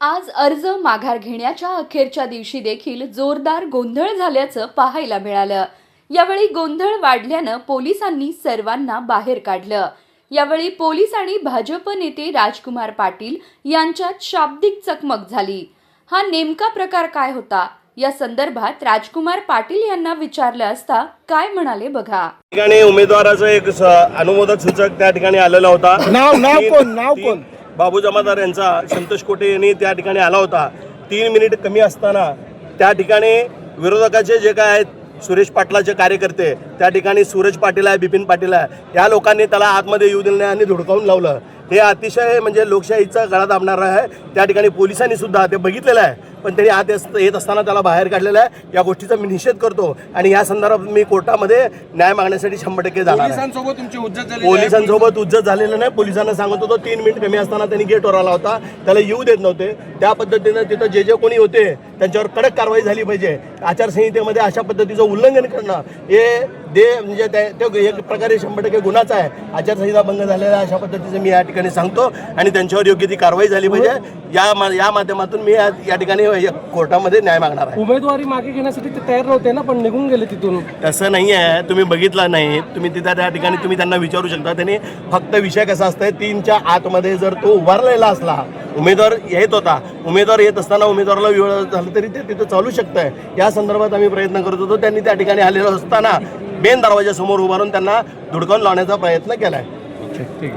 आज अर्ज माघार घेण्याच्या अखेरच्या दिवशी देखील जोरदार गोंधळ झाल्याचं पाहायला मिळालं. यावेळी गोंधळ वाढल्यानं पोलिसांनी सर्वांना बाहेर काढलं. यावेळी पोलीस आणि भाजप नेते राजकुमार पाटील यांच्यात शाब्दिक चकमक झाली. हा नेमका प्रकार काय होता? या संदर्भात राजकुमार पाटील यांना विचारलं असता काय म्हणाले बघा. ठिकाणी उमेदवाराचं एक अनुमोदक सूचक त्या ठिकाणी आलेला होता. नाव- नाव कोण? नाव कोण? बाबू जमादार यांचा संतोष कोटे यांनी त्या ठिकाणी आला होता. तीन मिनिट कमी असताना त्या ठिकाणी विरोधकाचे जे काय आहेत सुरेश पाटलाचे कार्यकर्ते त्या ठिकाणी सूरज पाटील आहे बिपिन पाटील आहे या लोकांनी त्याला आतमध्ये येऊ दिलं नाही आणि धुडकावून लावलं. हे अतिशय म्हणजे लोकशाहीचा गळा दाबणार आहे. त्या ठिकाणी पोलिसांनी सुद्धा ते बघितलेलं आहे. पण त्यांनी आत येत असताना त्याला बाहेर काढलेलं आहे. या गोष्टीचा मी निषेध करतो आणि या संदर्भात मी कोर्टामध्ये न्याय मागण्यासाठी शंभर टक्के जाणार. पोलिसांसोबत तुमची उज्जत झाली पोलिसांसोबत उज्जत झालेलं नाही. पोलिसांना सांगत होतो तीन मिनिट कमी असताना त्यांनी गेटवर आला होता. त्याला येऊ देत नव्हते. त्या पद्धतीनं तिथं जे जे कोणी होते त्यांच्यावर कडक कारवाई झाली पाहिजे. आचारसंहितेमध्ये अशा पद्धतीचं उल्लंघन करणं हे दे म्हणजे ते एक प्रकारे शंभर टक्के गुन्हाच आहे. आचारसंहिता भंग झालेला अशा पद्धतीचं मी या ठिकाणी सांगतो आणि त्यांच्यावर योग्य ती कारवाई झाली पाहिजे. या या माध्यमातून मी या या ठिकाणी कोर्टामध्ये न्याय मागणार आहे. उमेदवारी मागे घेण्यासाठी ते तयार नव्हते ना पण निघून गेले तिथून. तसं नाही आहे. तुम्ही बघितलं नाही. तुम्ही तिथं त्या ठिकाणी तुम्ही त्यांना विचारू शकता. त्यांनी फक्त विषय कसा असतंय तीनच्या आतमध्ये जर तो उभारलेला असला उमेदवार येत होता उमेदवार येत असताना उमेदवाराला वेळ झालं तरी ते तिथं चालू शकतंय. या संदर्भात आम्ही प्रयत्न करत होतो. त्यांनी त्या ठिकाणी आलेलो असताना मेन दरवाजासमोर उभारून त्यांना धुडकावून लावण्याचा प्रयत्न केलाय.